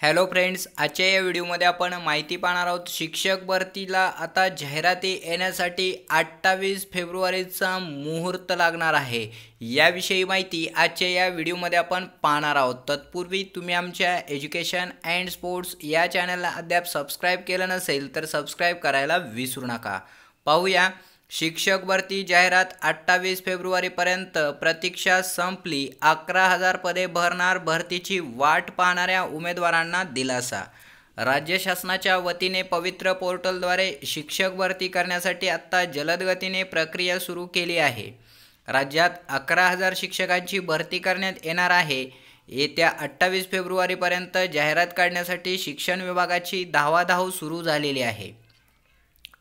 Hello friends आजच्या या व्हिडिओमध्ये आपण माहिती पाहणार आहोत शिक्षक भरतीला आता जाहिराती येण्यासाठी अठ्ठावीस फेब्रुवारीचा मुहूर्त लागणार आहे. याविषयी माहिती आजच्या या व्हिडिओमध्ये आपण पाहणार आहोत. तत्पूर्वी तुम्ही आमच्या एज्युकेशन अँड स्पोर्ट्स या चॅनलला अद्याप सबस्क्राईब केलं नसेल तर सबस्क्राईब करायला विसरू नका. पाहूया. शिक्षक भरती जाहिरात अठ्ठावीस फेब्रुवारीपर्यंत प्रतीक्षा संपली. अकरा हजार पदे भरणार भरतीची वाट पाहणाऱ्या उमेदवारांना दिलासा. राज्य शासनाच्या वतीने पवित्र पोर्टलद्वारे शिक्षक भरती करण्यासाठी आत्ता जलद गतीने प्रक्रिया सुरू केली आहे. राज्यात अकरा हजार शिक्षकांची भरती करण्यात येणार आहे. येत्या अठ्ठावीस फेब्रुवारीपर्यंत जाहिरात काढण्यासाठी शिक्षण विभागाची धावाधाव सुरू झालेली आहे.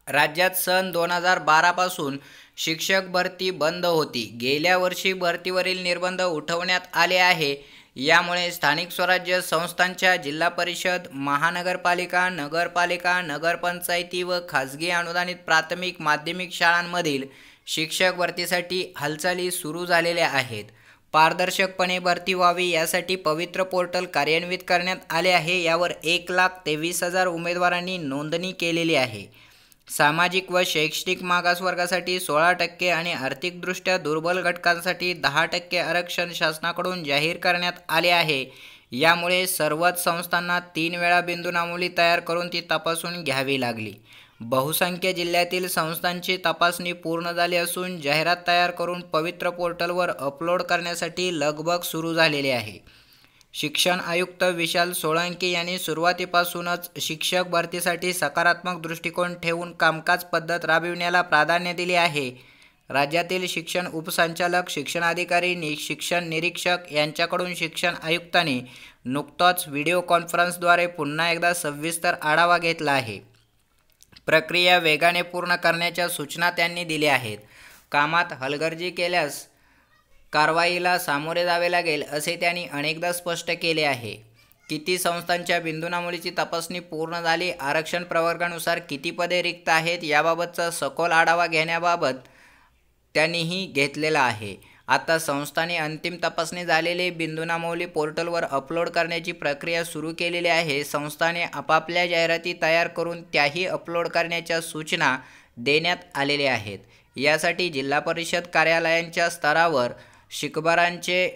राज्यात सन दोन हजार बारापासून शिक्षक भरती बंद होती. गेल्या वर्षी भरतीवरील निर्बंध उठवण्यात आले आहे. यामुळे स्थानिक स्वराज्य संस्थांच्या जिल्हा परिषद महानगरपालिका नगरपालिका नगरपंचायती व खाजगी अनुदानित प्राथमिक माध्यमिक शाळांमधील शिक्षक भरतीसाठी हालचाली सुरू झालेल्या आहेत. पारदर्शकपणे भरती व्हावी यासाठी पवित्र पोर्टल कार्यान्वित करण्यात आले आहे. यावर एक लाख तेवीस हजार उमेदवारांनी नोंदणी केलेली आहे. सामाजिक व शैक्षणिक मागासवर्गासाठी सोळा टक्के आणि आर्थिकदृष्ट्या दुर्बल घटकांसाठी दहा टक्के आरक्षण शासनाकडून जाहीर करण्यात आले आहे. यामुळे सर्वच संस्थांना तीन वेळा बिंदुनामुली तयार करून ती तपासून घ्यावी लागली. बहुसंख्य जिल्ह्यातील संस्थांची तपासणी पूर्ण झाली असून जाहिरात तयार करून पवित्र पोर्टलवर अपलोड करण्यासाठी लगबग सुरू झालेली आहे. शिक्षण आयुक्त विशाल सोळंकी यांनी सुरुवातीपासूनच शिक्षक भरतीसाठी सकारात्मक दृष्टिकोन ठेवून कामकाज पद्धत राबविण्याला प्राधान्य दिले आहे. राज्यातील शिक्षण उपसंचालक शिक्षणाधिकारी नि शिक्षण निरीक्षक यांच्याकडून शिक्षण आयुक्तांनी नुकताच व्हिडिओ कॉन्फरन्सद्वारे पुन्हा एकदा सविस्तर आढावा घेतला आहे. प्रक्रिया वेगाने पूर्ण करण्याच्या सूचना त्यांनी दिल्या आहेत. कामात हलगर्जी केल्यास कारवाईला सामोरे जावे लागेल असे त्यांनी अनेकदा स्पष्ट केले आहे. किती संस्थांच्या बिंदुनामुलीची तपासणी पूर्ण झाली आरक्षण प्रवर्गानुसार किती पदे रिक्त आहेत याबाबतचा सखोल आढावा घेण्याबाबत त्यांनीही घेतलेला आहे. आता संस्थाने अंतिम तपासणी झालेले बिंदुनामौली पोर्टलवर अपलोड करण्याची प्रक्रिया सुरू केलेली आहे. संस्थाने आपापल्या जाहिराती तयार करून त्याही अपलोड करण्याच्या सूचना देण्यात आलेल्या आहेत. यासाठी जिल्हा परिषद कार्यालयांच्या स्तरावर शिकबारांचे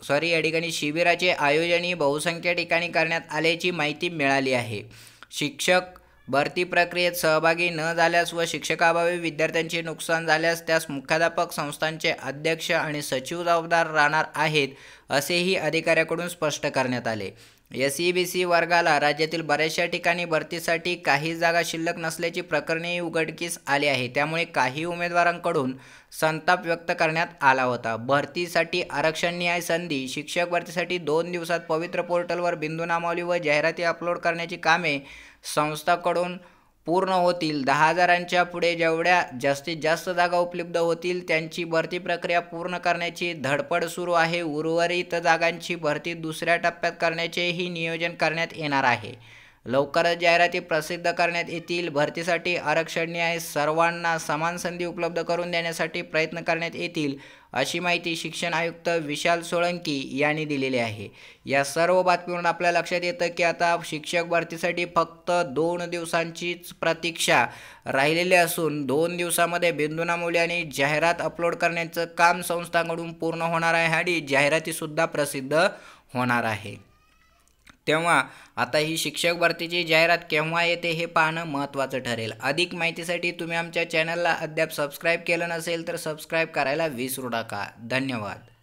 सॉरी या ठिकाणी शिबिराचे आयोजनही बहुसंख्य ठिकाणी करण्यात आल्याची माहिती मिळाली आहे. शिक्षक भरती प्रक्रियेत सहभागी न झाल्यास व शिक्षकाभावी विद्यार्थ्यांचे नुकसान झाल्यास त्यास मुख्याध्यापक संस्थांचे अध्यक्ष आणि सचिव जबाबदार राहणार आहेत असेही अधिकाऱ्याकडून स्पष्ट करण्यात आले. एस ई बी सी वर्गाला राज्यातील बऱ्याचशा ठिकाणी भरतीसाठी काही जागा शिल्लक नसल्याची प्रकरणेही उघडकीस आली आहे. त्यामुळे काही उमेदवारांकडून संताप व्यक्त करण्यात आला होता. भरतीसाठी आरक्षण न्याय संधी शिक्षक भरतीसाठी दोन दिवसात पवित्र पोर्टलवर बिंदू नामावली व जाहिराती अपलोड करण्याची कामे संस्थाकडून पूर्ण होतील. दहा हजारांच्या पुढे जेवढ्या जास्तीत जास्त जागा उपलब्ध होतील त्यांची भरती प्रक्रिया पूर्ण करण्याची धडपड सुरू आहे. उर्वरित जागांची भरती दुसऱ्या टप्प्यात करण्याचेही नियोजन करण्यात येणार आहे. लवकरच जाहिराती प्रसिद्ध करण्यात येतील. भरतीसाठी आरक्षण न्याय सर्वांना समान संधी उपलब्ध करून देण्यासाठी प्रयत्न करण्यात येतील अशी माहिती शिक्षण आयुक्त विशाल सोळंकी यांनी दिलेली आहे. या सर्व बातमीवरून आपल्या लक्षात येतं की आता शिक्षक भरतीसाठी फक्त दोन दिवसांचीच प्रतीक्षा राहिलेली असून दोन दिवसामध्ये बिंदुना आणि जाहिरात अपलोड करण्याचं काम संस्थांकडून पूर्ण होणार आहे. आणि जाहिरातीसुद्धा प्रसिद्ध होणार आहे. तेव्हा आता ही शिक्षक भरतीची जाहिरात केव्हा येते हे पाहणं महत्त्वाचं ठरेल. अधिक माहितीसाठी तुम्ही आमच्या चॅनलला अद्याप सबस्क्राईब केलं नसेल तर सबस्क्राईब करायला विसरू नका. धन्यवाद.